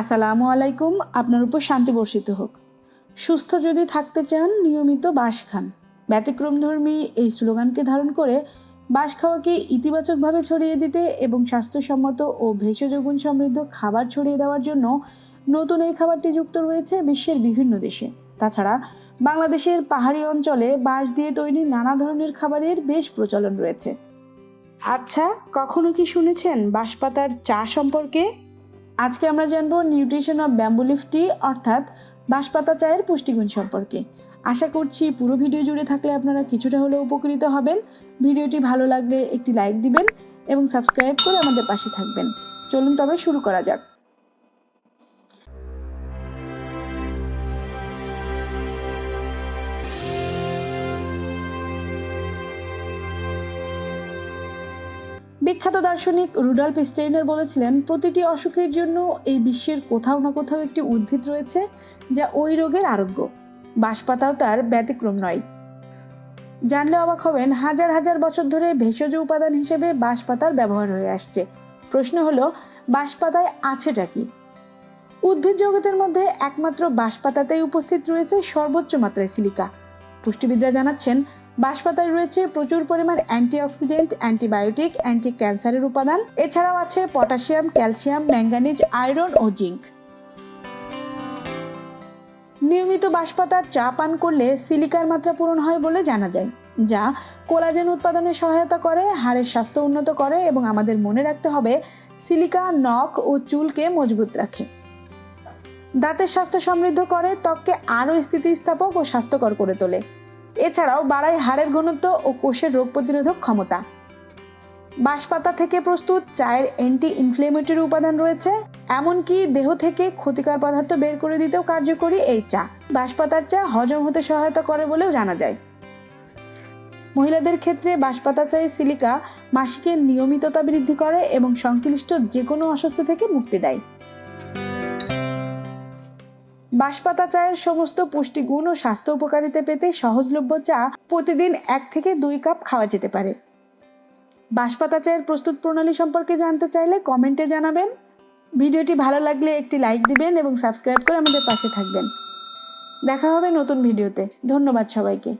আসসালামু আলাইকুম, আপনার উপর শান্তি বর্ষিত হোক। সুস্থ যদি থাকতে চান, নিয়মিত বাঁশ খান। ব্যতিক্রমধর্মী এই স্লোগানকে ধারণ করে বাঁশ খাওয়াকে ইতিবাচকভাবে ছড়িয়ে দিতে এবং স্বাস্থ্যসম্মত ও ভেষজ গুণ সমৃদ্ধ খাবার ছড়িয়ে দেওয়ার জন্য নতুন এই খাবারটি যুক্ত রয়েছে বিশ্বের বিভিন্ন দেশে। তাছাড়া বাংলাদেশের পাহাড়ি অঞ্চলে বাঁশ দিয়ে তৈরি নানা ধরনের খাবারের বেশ প্রচলন রয়েছে। আচ্ছা কখনো কি শুনেছেন বাঁশপাতার চা সম্পর্কে? আজকে আমরা জানব nutrition of bamboo leaf tea, অর্থাৎ বাঁশপাতা চায়ের পুষ্টিগুণ সম্পর্কে। আশা করছি পুরো ভিডিও জুড়ে থাকলে আপনারা কিছুটা হলেও উপকৃত হবেন। ভিডিওটি ভালো লাগলে একটি লাইক দিবেন এবং সাবস্ক্রাইব করে আমাদের পাশে থাকবেন। চলুন তবে শুরু করা যাক। বিখ্যাত দার্শনিক রুডল্ফ স্টেইনার বলেছিলেন, প্রতিটি অসুখের জন্য এই বিশ্বের কোথাও না কোথাও একটি উদ্ভিদ রয়েছে যা ওই রোগের আরোগ্য। বাঁশপাতাও তার ব্যতিক্রম নয়। জানলে অবাক হবেন, হাজার হাজার বছর ধরে ভেষজ উপাদান হিসেবে বাঁশপাতার ব্যবহার হয়ে আসছে। প্রশ্ন হলো, বাঁশপাতায় আছেটা কি? উদ্ভিদ জগতের মধ্যে একমাত্র বাঁশপাতাতেই উপস্থিত রয়েছে সর্বোচ্চ মাত্রায় সিলিকা। পুষ্টিবিদরা জানাচ্ছেন বাঁশপাতায় রয়েছে প্রচুর পরিমাণ অ্যান্টিঅক্সিডেন্ট, অ্যান্টিবায়োটিক অ্যান্টি ক্যান্সারের উপাদান। এছাড়াও আছে পটাশিয়াম, ক্যালসিয়াম ম্যাঙ্গানিজ আয়রন ও জিঙ্ক। নিয়মিত বাঁশপাতার চা পান করলে সিলিকার মাত্রা পূরণ হয় বলে জানা যায়, যা কোলাজেন উৎপাদনে সহায়তা করে, হাড়ের স্বাস্থ্য উন্নত করে এবং আমাদের মনে রাখতে হবে সিলিকা নখ ও চুলকে মজবুত রাখে। দাঁতের স্বাস্থ্য সমৃদ্ধ করে, ত্বককে আরও স্থিতিস্থাপক ও স্বাস্থ্যকর করে তোলে। এছাড়াও বাড়ায় হাড়ের ঘনত্ব ও কোষের রোগ প্রতিরোধক ক্ষমতা। বাঁশপাতা থেকে প্রস্তুত চায়ের অ্যান্টি ইনফ্লেমেটরি উপাদান রয়েছে, এমনকি দেহ থেকে ক্ষতিকর পদার্থ বের করে দিতেও কার্যকরী এই চা। বাঁশপাতার চা হজম হতে সহায়তা করে বলেও জানা যায়। মহিলাদের ক্ষেত্রে বাঁশপাতা চায়ে সিলিকা মাসিকের নিয়মিততা বৃদ্ধি করে এবং সংশ্লিষ্ট যে কোনো অস্বস্তি থেকে মুক্তি দেয়। বাঁশপাতা চায়ের সমস্ত পুষ্টিগুণ ও স্বাস্থ্য উপকারিতা পেতে সহজলভ্য চা প্রতিদিন এক থেকে দুই কাপ খাওয়া যেতে পারে। বাঁশপাতা চায়ের প্রস্তুত প্রণালী সম্পর্কে জানতে চাইলে কমেন্টে জানাবেন। ভিডিওটি ভালো লাগলে একটি লাইক দিবেন এবং সাবস্ক্রাইব করে আমাদের পাশে থাকবেন। দেখা হবে নতুন ভিডিওতে। ধন্যবাদ সবাইকে।